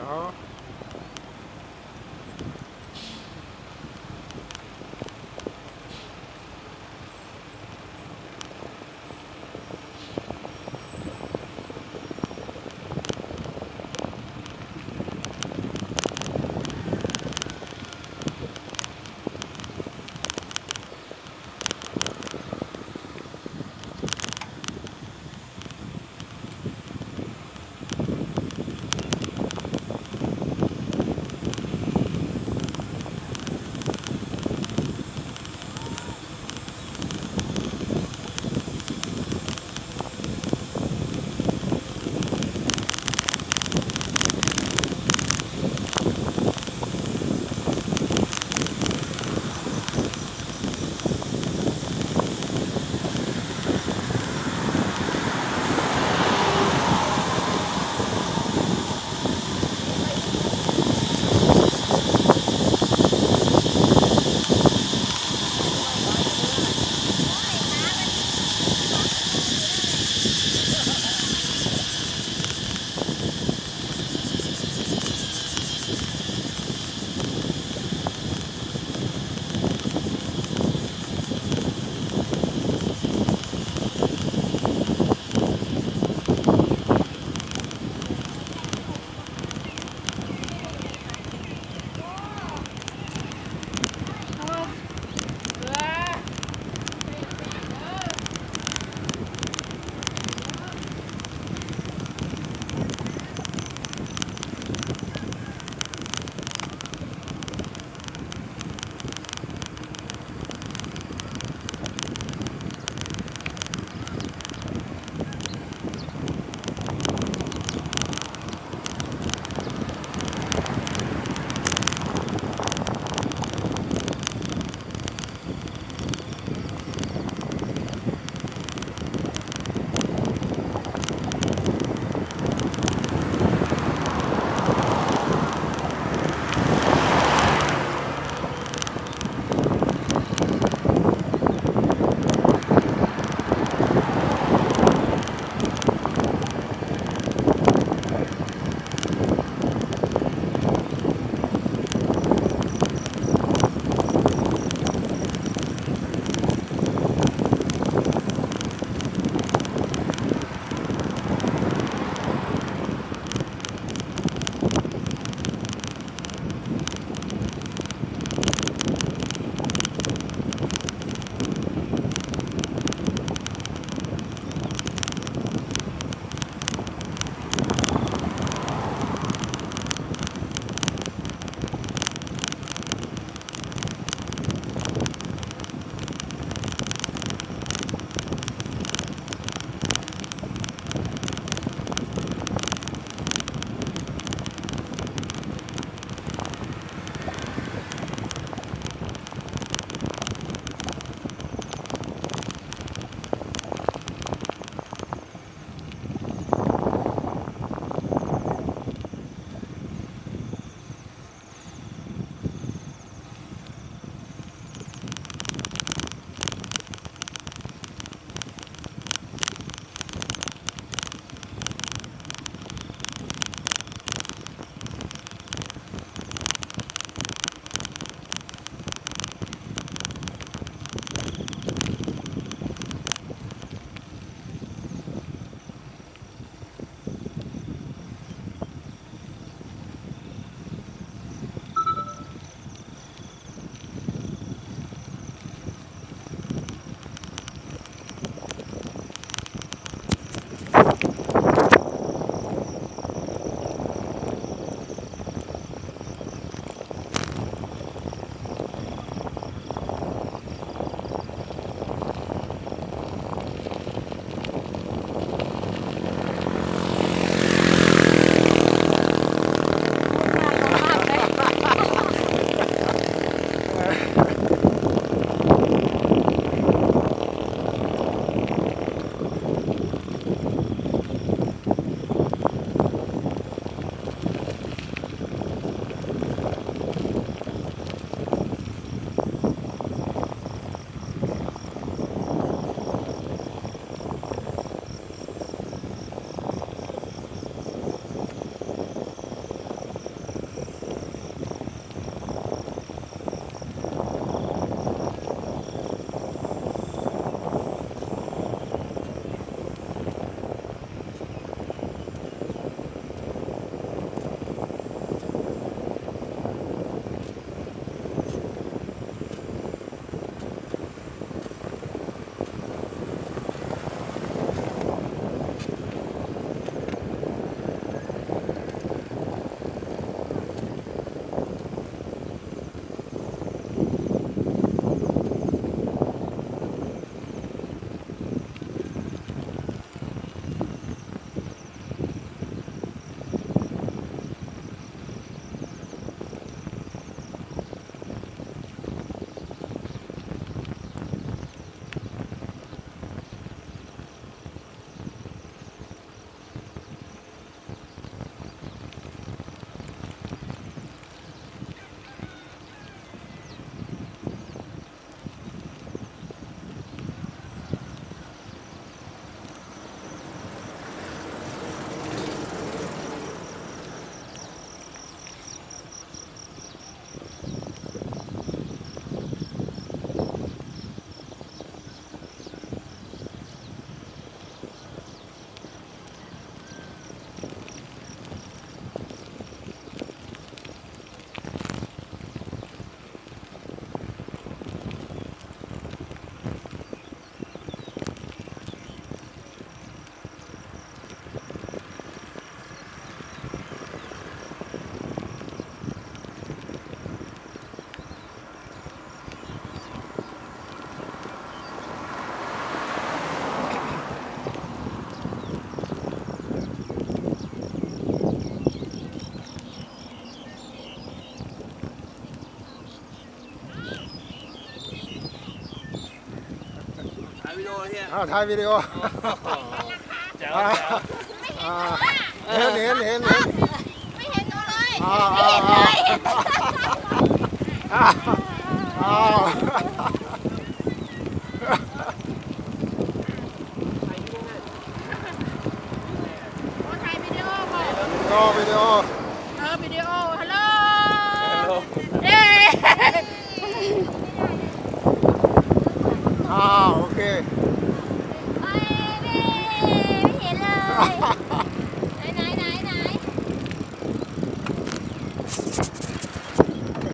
Ja. ดี๋ยวเฮียอ้าวถ่ายวิดีโอแจ๋วอ่าแจ๋วอ่าเห็นเห็นเห็นเห็นไม่เห็นหนูเลยอ้าวไม่อ้าวเห็นอ้าวเลยอ้าวอ้าวโอ้ถ่ายวิดีโอบอกก็วิดีโอ เออวิดีโอ